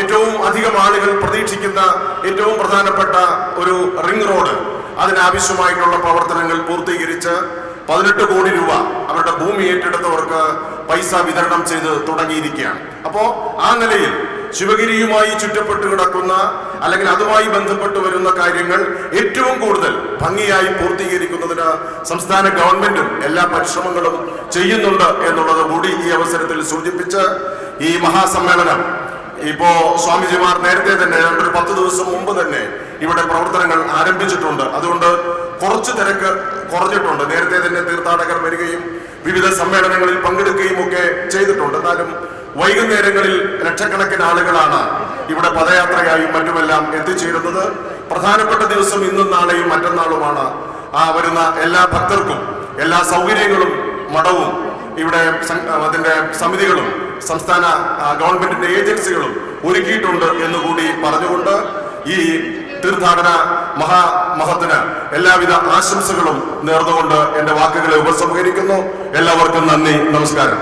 ഏറ്റവും അധികം ആളുകൾ പ്രതീക്ഷിക്കുന്ന ഏറ്റവും പ്രധാനപ്പെട്ട ഒരു റിംഗ് റോഡ്. അതിനാവശ്യമായിട്ടുള്ള പ്രവർത്തനങ്ങൾ പൂർത്തീകരിച്ച് പതിനെട്ട് കോടി രൂപ അവരുടെ ഭൂമി ഏറ്റെടുത്തവർക്ക് പൈസ വിതരണം ചെയ്ത് തുടങ്ങിയിരിക്കുകയാണ്. അപ്പോൾ ആ നിലയിൽ ശിവഗിരിയുമായി ചുറ്റപ്പെട്ട് കിടക്കുന്ന അല്ലെങ്കിൽ അതുമായി ബന്ധപ്പെട്ട് വരുന്ന കാര്യങ്ങൾ ഏറ്റവും കൂടുതൽ ഭംഗിയായി പൂർത്തീകരിക്കുന്നതിന് സംസ്ഥാന ഗവൺമെന്റും എല്ലാ പരിശ്രമങ്ങളും ചെയ്യുന്നുണ്ട് എന്നുള്ളത് കൂടി ഈ അവസരത്തിൽ സൂചിപ്പിച്ച് ഈ മഹാസമ്മേളനം ഇപ്പോ സ്വാമിജിമാർ നേരത്തെ തന്നെ ഒരു പത്ത് ദിവസം മുമ്പ് തന്നെ ഇവിടെ പ്രവർത്തനങ്ങൾ ആരംഭിച്ചിട്ടുണ്ട്. അതുകൊണ്ട് കുറച്ച് തിരക്ക് കുറഞ്ഞിട്ടുണ്ട്. നേരത്തെ തന്നെ തീർത്ഥാടകർ വരികയും വിവിധ സമ്മേളനങ്ങളിൽ പങ്കെടുക്കുകയും ഒക്കെ ചെയ്തിട്ടുണ്ട്. എന്നാലും വൈകുന്നേരങ്ങളിൽ ലക്ഷക്കണക്കിന് ആളുകളാണ് ഇവിടെ പദയാത്രയായും മറ്റുമെല്ലാം എത്തിച്ചേരുന്നത്. പ്രധാനപ്പെട്ട ദിവസം ഇന്നും നാളെയും മറ്റന്നാളുമാണ്. ആ വരുന്ന എല്ലാ ഭക്തർക്കും എല്ലാ സൗകര്യങ്ങളും മഠവും ഇവിടെ അതിന്റെ സമിതികളും സംസ്ഥാന ഗവൺമെന്റിന്റെ ഏജൻസികളും ഒരുക്കിയിട്ടുണ്ട് എന്ന് കൂടി പറഞ്ഞുകൊണ്ട് ഈ തീർത്ഥാടന മഹാമഹത്തിന് എല്ലാവിധ ആശംസകളും നേർന്നുകൊണ്ട് എന്റെ വാക്കുകളെ ഉപസംഹരിക്കുന്നു. എല്ലാവർക്കും നന്ദി നമസ്കാരം.